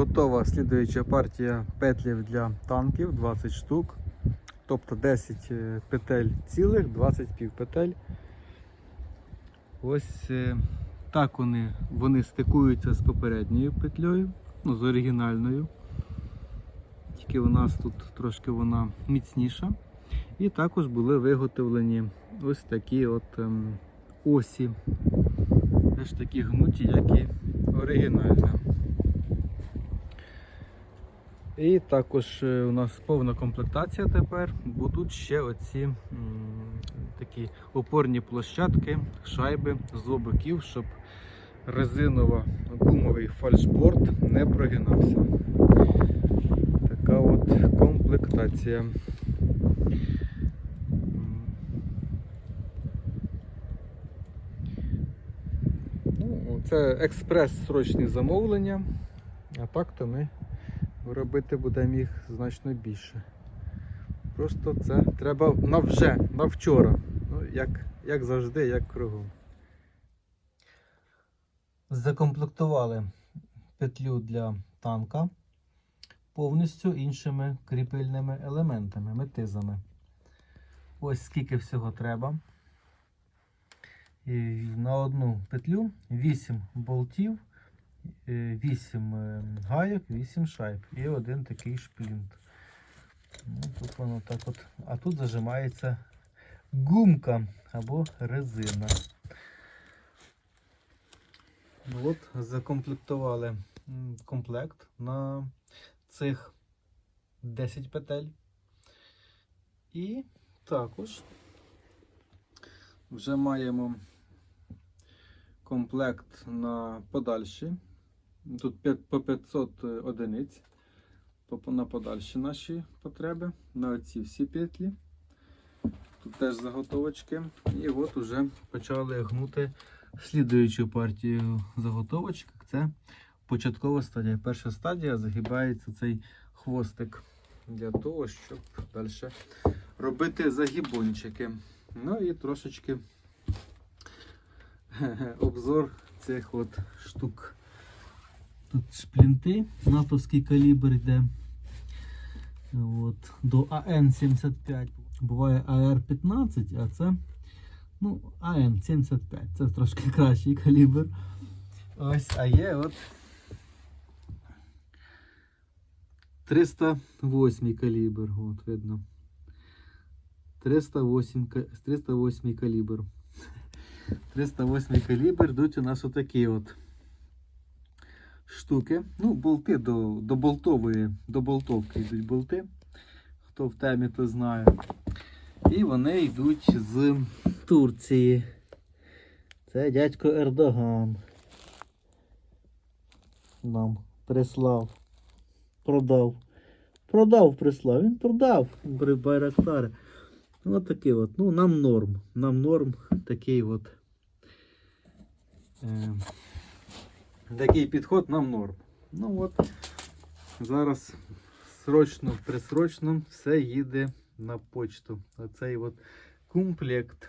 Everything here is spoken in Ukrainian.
готова слідуюча партія петлів для танків 20 штук. Тобто 10 е, петель цілих, 20 півпетель. Ось е, так вони, вони стикуються з попередньою петлею, ну, з оригінальною. Тільки у нас тут трошки вона міцніша. І також були виготовлені ось такі от ем, осі. Теж такі гнуті, як і оригінальна. І також е, у нас повна комплектація тепер. Будуть ще оці такі опорні площадки, шайби з обоків, щоб резиново-гумовий фальшборд не прогинався. Така от комплектація. Ну, це експрес-срочні замовлення, а так то ми робити будемо їх значно більше. Просто це треба на вже, на вчора. Ну, як, як завжди, як кругом. Закомплектували петлю для танка повністю іншими кріпильними елементами, метизами. Ось скільки всього треба. І на одну петлю 8 болтів, 8 гайок, 8 шайб і один такий шплінт. Ну, тут воно так от, а тут зажимається гумка або резина. Ну От, закомплектували комплект на цих 10 петель. І також вже маємо комплект на подальші. Тут по 500 одиниць на подальші наші потреби, на оці всі петлі. Тут теж заготовочки. І от уже почали гнути слідуючу партію заготовочок. Це початкова стадія. Перша стадія загибається цей хвостик для того, щоб далі робити загибончики. Ну і трошечки обзор цих от штук. Тут шплінти, натовський калібр йде. От, до АН-75. Буває АР-15, а це ну, АН-75. Це трошки кращий калібр. Ось, а є от 308 калібр. От видно. 308, ка- 308 калібр. 308 калібр йдуть у нас отакі от штуки. Ну, болти до, до болтової, до болтовки йдуть болти. Хто в темі, то знає. І вони йдуть з Турції. Це дядько Ердоган. Нам прислав. Продав. Продав прислав. Він продав Байрактари. Ну, от такий от. Ну, нам норм. Нам норм такий от. Е, такий підход нам норм. Ну от. Зараз срочно, присрочно все їде на почту. Оцей от комплект.